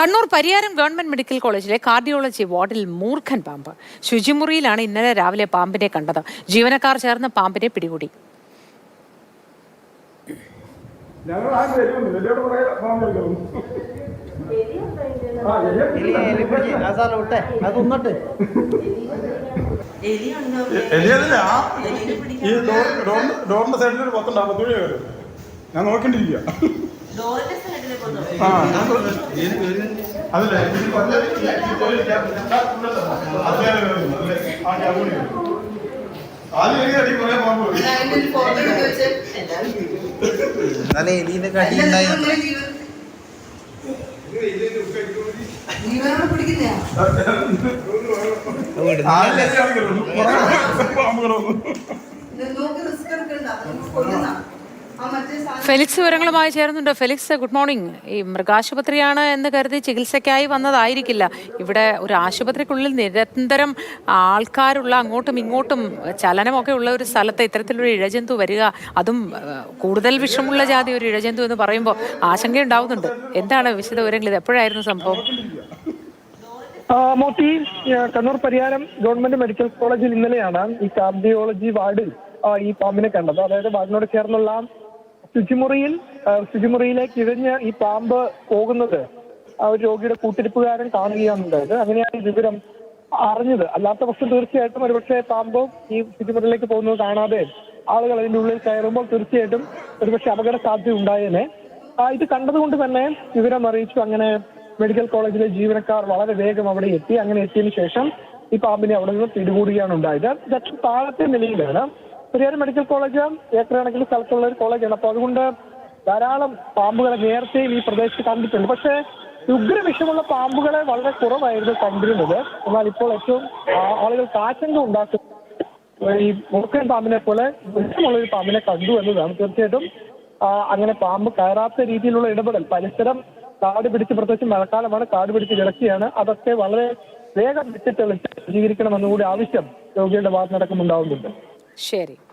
Kannur Pariyaram government medical കോളേജിലെ cardiology വാർഡിൽ മൂർഖൻ പാമ്പ്. ശുചിമുറിയിലാണ് ഇന്നലെ രാവിലെ പാമ്പിനെ കണ്ടത്. ജീവനക്കാർ ചേർന്ന് പാമ്പിനെ പിടികൂടി. ഞാൻ നോക്കിണ്ടിരിക്കുക ആ ഞാൻ നോക്കി- അതല്ലേ? ഇത് പത്ത് ഈ- ഈ ഞാൻ- ഞാൻ ഉണ്ടല്ലോ. അതേ വരുന്നു. അല്ലേ? ആ, ഞാൻ കൂടി ഉണ്ടായി. ആദ്യം ഫെലിക്സ് വിവരങ്ങളുമായി ചേരുന്നുണ്ട്. Felix good morning. ഈ മൃഗാശുപത്രിയാണ് എന്ന് കരുതി ചികിത്സയ്ക്കായി വന്നതായിരിക്കില്ല. ഇവിടെ ഒരു ആശുപത്രിക്കുള്ളിൽ നിരന്തരം ആൾക്കാരുള്ള അങ്ങോട്ടും ഇങ്ങോട്ടും ചലനമൊക്കെ ഉള്ള ഒരു സ്ഥലത്ത് ഇത്തരത്തിലൊരു ഇഴജന്തു വരിക അതും കൂടുതൽ വിഷമുള്ള ജാതി ഒരു ഇഴജന്തു എന്ന് പറയുമ്പോൾ ആശങ്കയുണ്ടാവുന്നുണ്ട് എന്താണ് വിശദ വിവരങ്ങൾ? ഇത് എപ്പോഴായിരുന്നു സംഭവം? മോട്ടി കണ്ണൂർ പരിയാരം ഗവൺമെന്റ് മെഡിക്കൽ കോളേജിൽ ഇന്നലെയാണ് ഈ കാർഡിയോളജി വാർഡിൽ ഈ പാമ്പിനെ കണ്ടത്. അതായത് വാർഡിനോട് ചേർന്നുള്ള ശുചിമുറിയിൽ ശുചിമുറിയിലേക്ക് ഇഴഞ്ഞ് ഈ പാമ്പ് പോകുന്നത് ആ ഒരു രോഗിയുടെ കൂട്ടിരിപ്പുകാരൻ കാണുകയാണ് ഉണ്ടായത്. അങ്ങനെയാണ് ഈ വിവരം അറിഞ്ഞത്. അല്ലാത്ത പക്ഷം തീർച്ചയായിട്ടും ഒരുപക്ഷെ പാമ്പ് ഈ ശുചിമുറിയിലേക്ക് പോകുന്നത് കാണാതെ ആളുകൾ അതിന്റെ ഉള്ളിൽ കയറുമ്പോൾ തീർച്ചയായിട്ടും ഒരുപക്ഷെ അപകട സാധ്യത ഉണ്ടായേനെ ഇത് കണ്ടതുകൊണ്ട് തന്നെ വിവരം അറിയിച്ചു. അങ്ങനെ മെഡിക്കൽ കോളേജിലെ ജീവനക്കാർ വളരെ വേഗം അവിടെ എത്തി. അങ്ങനെ എത്തിയതിനു ശേഷം ഈ പാമ്പിനെ അവിടെ നിന്ന് പിടികൂടുകയാണ് ഉണ്ടായത്. ഇതൊക്കെ താഴത്തെ നിലയിലാണ്. പരിയാരം മെഡിക്കൽ കോളേജ് ഏക്കർ കണക്കിന് സ്ഥലത്തുള്ള ഒരു കോളേജാണ്. അപ്പൊ അതുകൊണ്ട് ധാരാളം പാമ്പുകളെ നേരത്തെയും ഈ പ്രദേശത്ത് കണ്ടിട്ടുണ്ട്. പക്ഷേ ഉഗ്രവിഷമുള്ള പാമ്പുകളെ വളരെ കുറവായിരുന്നു കണ്ടിരുന്നത്. എന്നാൽ ഇപ്പോൾ ഏറ്റവും ആളുകൾ കാശങ്ക ഉണ്ടാക്കും ഈ മൂർക്കൻ പാമ്പിനെ പോലെ വിഷമുള്ള ഒരു പാമ്പിനെ കണ്ടു എന്നതാണ്. തീർച്ചയായിട്ടും അങ്ങനെ പാമ്പ് കയറാത്ത രീതിയിലുള്ള ഇടപെടൽ പരിസരം കാട് പിടിച്ച് പ്രത്യേകിച്ച് മഴക്കാലമാണ് കാട് പിടിച്ച് കിടക്കുകയാണ്. അതൊക്കെ വളരെ വേഗം വിട്ടിട്ട് സജ്ജീകരിക്കണമെന്നുകൂടി ആവശ്യം രോഗികളുടെ ഭാഗത്ത് നടക്കുന്നുണ്ടാവുന്നുണ്ട്. sharing.